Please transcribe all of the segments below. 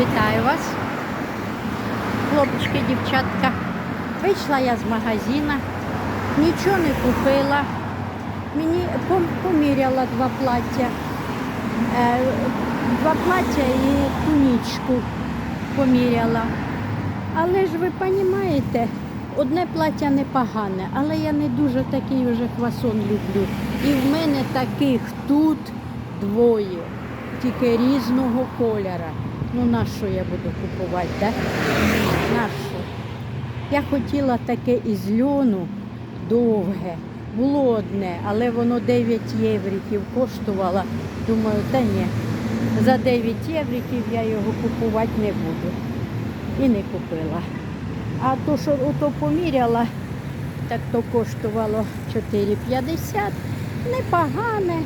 Вітаю вас, хлопчики, дівчатка. Вийшла я з магазина, нічого не купила. Мені пом- поміряла два плаття. Е, Два плаття і тунічку поміряла. Але ж ви розумієте, одне плаття непогане, але я не дуже такий вже хвасон люблю. І в мене таких тут двоє, тільки різного кольора. Ну на що я буду купувати, так? На що? Я хотіла таке із льону довге. Було одне, але воно 9 євриків коштувало. Думаю, та ні, за 9 євриків я його купувати не буду. І не купила. А то, що ото поміряла, так то коштувало 4,50. Непогане.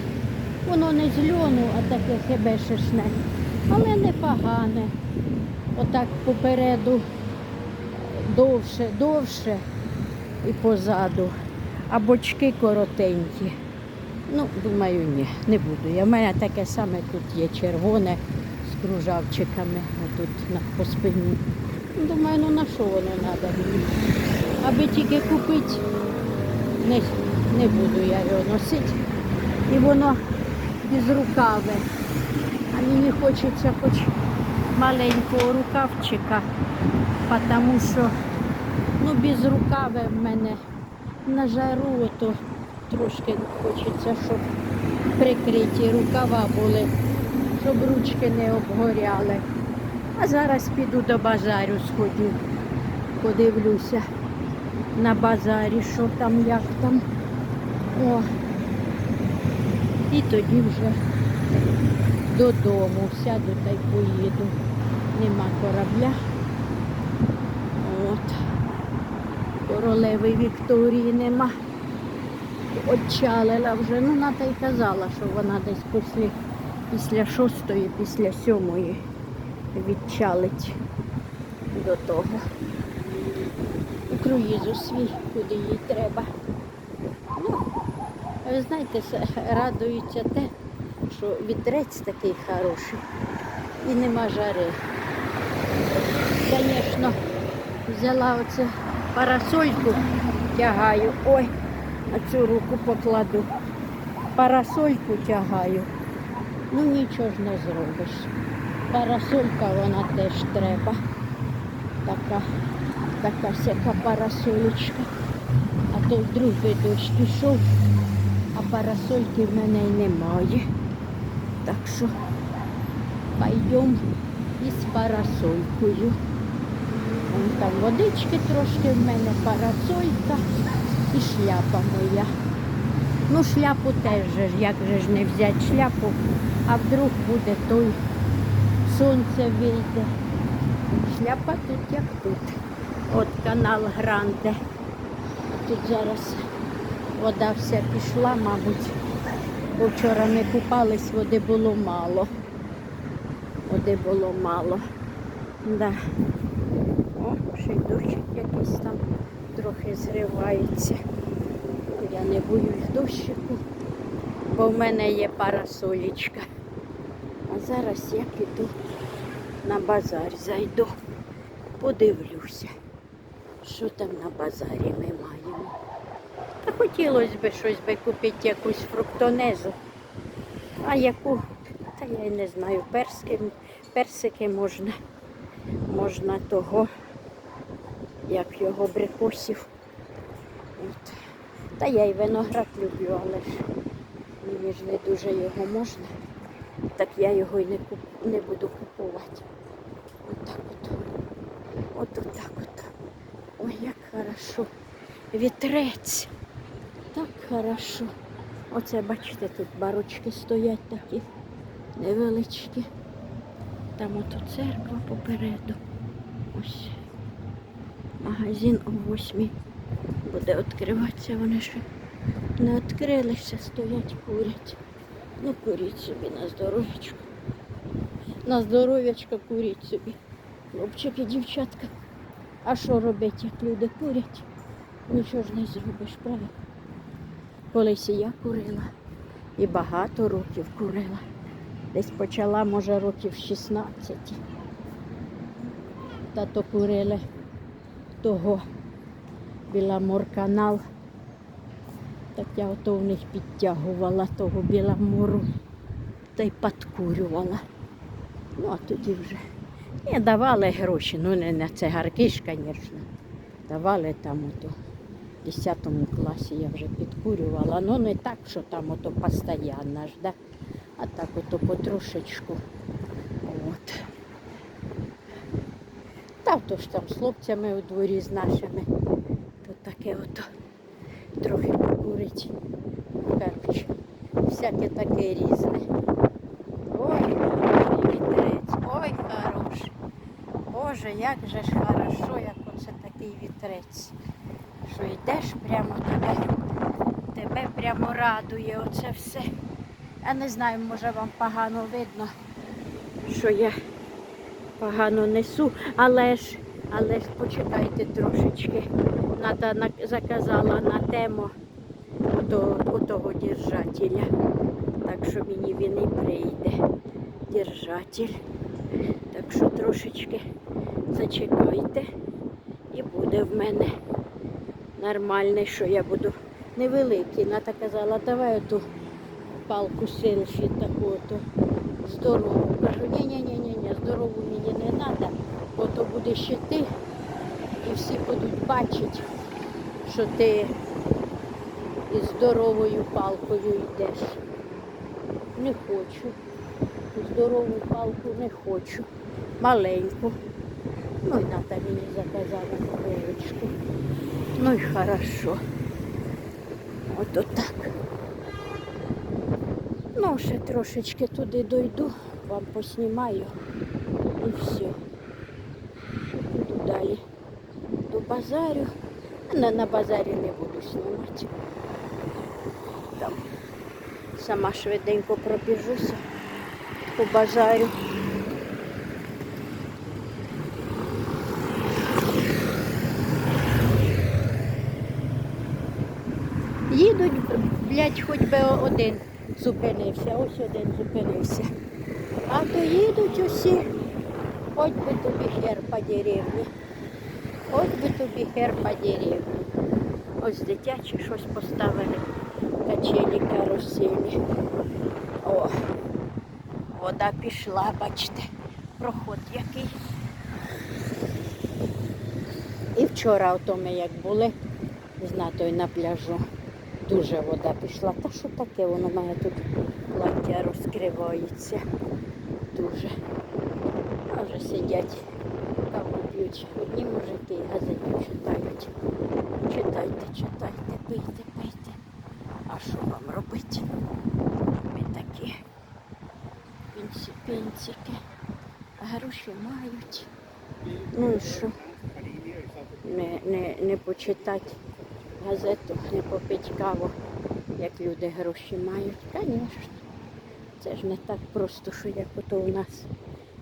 Воно не з льону, а таке хебешешне. Але непогане. Отак попереду довше, довше і позаду. А бочки коротенькі. Ну, думаю, ні, не буду. Я в мене таке саме тут є червоне з кружавчиками отут на по спині. Думаю, ну на що воно треба мені? Аби тільки купити, не, не буду я його носити. І воно без рукави. А мені хочеться хоч маленького рукавчика, тому що ну, без рукави в мене на жару то трошки хочеться, щоб прикриті рукава були, щоб ручки не обгоряли. А зараз піду до базарю сходю, подивлюся на базарі, що там, як там. О. І тоді вже додому сяду та й поїду. Нема корабля. От. Королеви Вікторії нема. Отчалила вже. Ну, Ната й казала, що вона десь після, після шостої, після сьомої відчалить до того. Круїзу свій, куди їй треба. Ну, ви знаєте, радується те, що вітрець такий хороший і нема жари. Звісно, взяла оце парасольку, тягаю. Ой, на цю руку покладу. Парасольку тягаю. Ну нічого ж не зробиш. Парасолька вона теж треба. Така, така сяка парасолечка. А то вдруг би дощ пішов, а парасольки в мене й немає. Так що пойдем із парасолькою. Вон там водички трошки в мене, парасолька і шляпа моя. Ну, шляпу теж, як же ж не взяти шляпу, а вдруг буде той сонце вийде. Шляпа тут як тут. От канал Гранде. Тут зараз вода вся пішла, мабуть. Бо вчора не купались, води було мало. Води було мало. Да. О, ще й дощик якийсь там трохи зривається. Я не боюсь дощику, бо в мене є парасолічка. А зараз я піду на базар, зайду, подивлюся, що там на базарі ми хотілося б щось би купити якусь фруктонезу. А яку, та я не знаю, персики, персики можна, можна того, як його брикосів. От. Та я й виноград люблю, але ж мені ж не дуже його можна. Так я його й не, куп... не буду купувати. Отак от. От отак от. Ой, як хорошо. Вітрець. Так хорошо. Оце, бачите, тут барочки стоять такі невеличкі. Там ото церква попереду. Ось. Магазин о восьмій буде відкриватися. Вони ще не відкрилися, стоять, курять. Ну, куріть собі на здоров'ячко. На здоров'ячко куріть собі. Хлопчики, дівчатка. А що робити, як люди курять? Нічого ж не зробиш, правильно? Колись і я курила. І багато років курила. Десь почала, може, років 16. тато курили того Біламор-канал. Так я ото в них підтягувала того біламору та й подкурювала. Ну, а тоді вже. Ні, давали гроші, ну не на цигарки ж, звісно. Давали там ото. В 10 класі я вже підкурювала. Ну не так, що там ото постійно ж, да? а так ото потрошечку. От. Та то ж там з хлопцями у дворі з нашими. То таке ото трохи покурить. Коротше, всяке таке різне. Ой, який вітерець, ой, хороший. Боже, як же ж хорошо, як оце такий вітрець. Що йдеш прямо тебе, тебе прямо радує оце все. Я не знаю, може вам погано видно, що я погано несу, але ж, але ж почекайте трошечки. Ната на- заказала на тему ото, отого держателя. Так що мені він і прийде. Держатель. Так що трошечки зачекайте і буде в мене нормальний, що я буду невеликий. Ната казала, давай оту палку селфі таку ото здорову. Кажу, ні-ні-ні, здорову мені не треба, бо то буде ще ти, і всі будуть бачити, що ти із здоровою палкою йдеш. Не хочу. Здорову палку не хочу. Маленьку. Ну і ната мені заказала коробочку. Ну і хорошо. Ото так. Ну, ще трошечки туди дойду, вам поснімаю і все. Буду далі до базарю. На, на базарі не буду знімати. Там сама швиденько пробіжуся по базарю. Їдуть, блядь, хоч би один зупинився, ось один зупинився. А то їдуть усі, хоч би тобі хер по деревні. Хоч би тобі хер по деревні. Ось дитячі щось поставили, качелі, каруселі. О, вода пішла, бачите, проход який. І вчора ото ми як були з натою на пляжу. Дуже вода пішла. Та що таке, воно в мене тут плаття розкривається. Дуже. А вже сидять, каву п'ють. Одні мужики газету читають. Читайте, читайте, пийте, пийте. А що вам робити? Ми такі пенсі, пенсіки. Гроші мають. Ну що? Не, не, не почитати газету, не попити каву, як люди гроші мають. Звісно. Це ж не так просто, що як ото у нас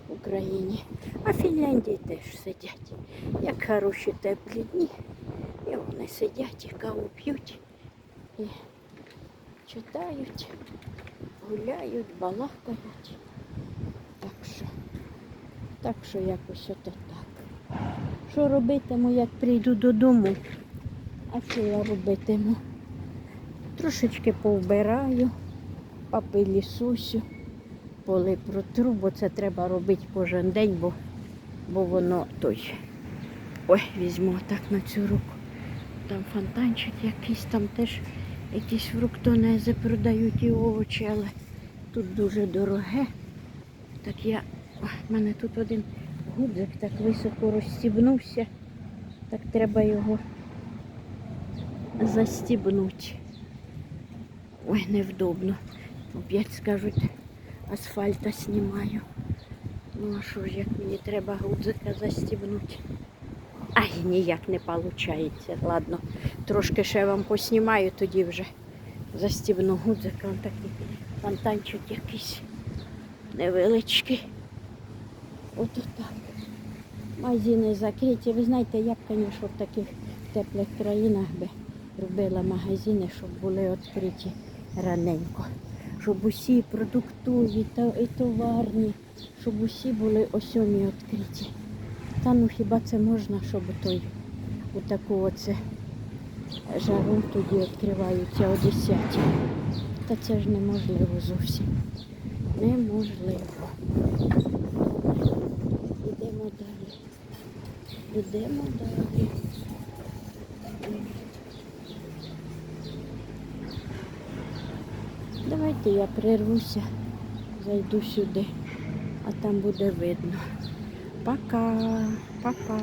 в Україні. А в Фінляндії теж сидять. Як хороші теплі дні. І вони сидять і каву п'ють і читають, гуляють, балакають. Так що, так що якось ото так. Що робитиму, як прийду додому? А що я робитиму? Трошечки повбираю, папилі сусю, поли протру, бо це треба робити кожен день, бо, бо воно той. Ой, візьму так на цю руку. Там фонтанчик якийсь, там теж якісь фруктонези продають і овочі, але тут дуже дороге. Так я, в мене тут один гудзик так високо розстібнувся, так треба його застібнути. Ой, невдобно. Опять скажуть, асфальта знімаю. Ну а що ж, як мені треба гудзика застібнути? Ай, ніяк не виходить. Ладно, трошки ще вам поснімаю, тоді вже застібну гудзика. Вон такий фонтанчик якийсь невеличкий. Ото так. Магазини закриті. Ви знаєте, я б, звісно, в таких теплих країнах би робила магазини, щоб були відкриті раненько. Щоб усі продуктові та і товарні, щоб усі були о сьомій відкриті. Та ну хіба це можна, щоб той у таку оце жару тоді відкриваються о 10. Та це ж неможливо зовсім. Неможливо. Ідемо далі. Ідемо далі. Давайте я прервуся, зайду сюди, а там буде видно. Пока, пока.